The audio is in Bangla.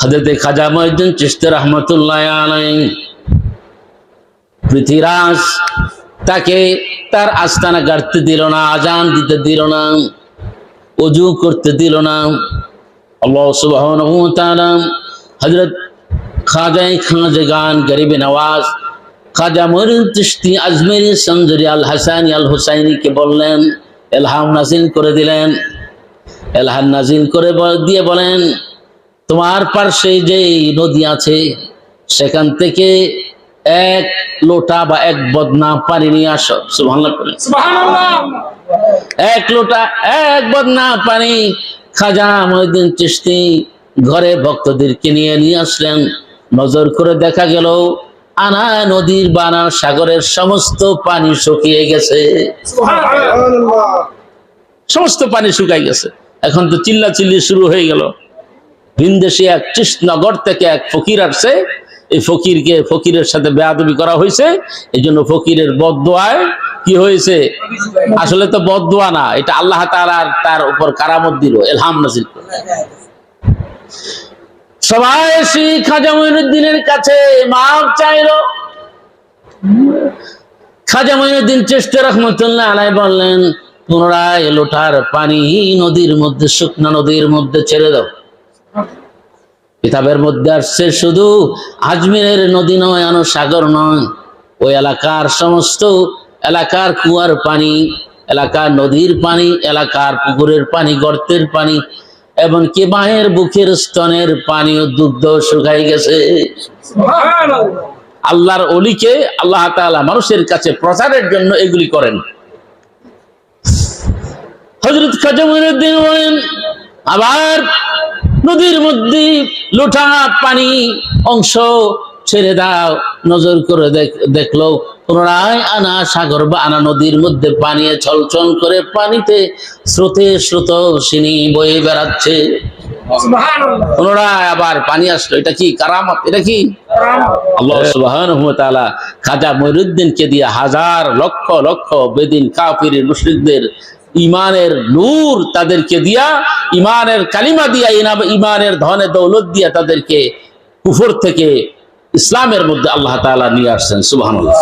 হজরতে খাজা মহিউদ্দিন চিশতি রহমতুল্লাহ আলাই পৃথিরাজ তাকে তার আস্তানা গাড়তে দিল না, আজান দিতে দিল না, অজু করতে দিল না। আল্লাহ তাআলা হযরত খাজাই খাজগান গরিব নওয়াজ, খাজা মরিন চিশতি আজমেরি সঞ্জরি আল হাসানি আল হুসাইনিকে বললেন, এলহাম নাজিল করে দিলেন। এলহাম নাজিল করে দিয়ে বলেন তোমার পার্শ্বে যে নদী আছে সেখান থেকে এক লোটা বা এক বদনা পানি নিয়ে আসো। এক লোটা এক বদনা পানি খাজা মহিউদ্দিন চিশতি ঘরে ভক্তদেরকে নিয়ে নিয়ে আসলেন। নজর করে দেখা গেল আনা নদীর বানা সাগরের সমস্ত পানি শুকিয়ে গেছে। সমস্ত পানি শুকাই গেছে। এখন তো চিল্লা চিল্লি শুরু হয়ে গেল। ভিনদেশি এক কৃষ্ণনগর থেকে এক ফকির আসছে। এই ফকিরকে, ফকিরের সাথে বেয়াদবি করা হয়েছে। এই জন্য ফকিরের বদোয়ায় কি হয়েছে? আসলে তো বদোয়া না, এটা আল্লাহ তাআলার তার উপর কারামত দিল এলহাম নাজিল সবাই এসে খাজা মঈনুদ্দিনের কাছে মাপ চাইলো। খাজা মঈনুদ্দিন চেষ্টা রহমতুল্লাহ আলাই বললেন, পুনরায় লোটার পানি নদীর মধ্যে, শুকনা নদীর মধ্যে ছেড়ে দাও। কিতাবের মধ্যে আসছে শুধু আজমিরের নদী নয় আনো সাগর নয়। ওই এলাকার সমস্ত এলাকার কুয়ার পানি এলাকার নদীর পানি এলাকার পুকুরের পানি গর্তের পানি এমনকি মায়ের বুকের স্তনের পানি ও দুগ্ধ শুকাই গেছে। আল্লাহর অলিকে আল্লাহ তাআলা মানুষের কাছে প্রচারের জন্য এগুলি করেন। হজরত খাজামুদ্দিন বলেন আবার নদীর মধ্যে লোটা পানি অংশ ছেড়ে দাও। নজর করে দেখল পুনরায় আনা সাগর বা আনা নদীর মধ্যে পানি ছলছল করে পানিতে স্রোতে স্রোত সিনি বয়ে বেড়াচ্ছে। পুনরায় আবার পানি আসলো। এটা কি কারামত? এটা কি? আল্লাহ খাজা মঈনুদ্দিনকে দিয়ে হাজার লক্ষ লক্ষ বেদিন কাফির মুশরিকদের ইমানের নূর তাদেরকে দিয়া, ইমানের কালিমা দিয়া ইমানের ধনে দৌলত দিয়া তাদেরকে কুফর থেকে ইসলামের মধ্যে আল্লাহ তালা নিয়ে আসছেন সুবহানাল্লাহ।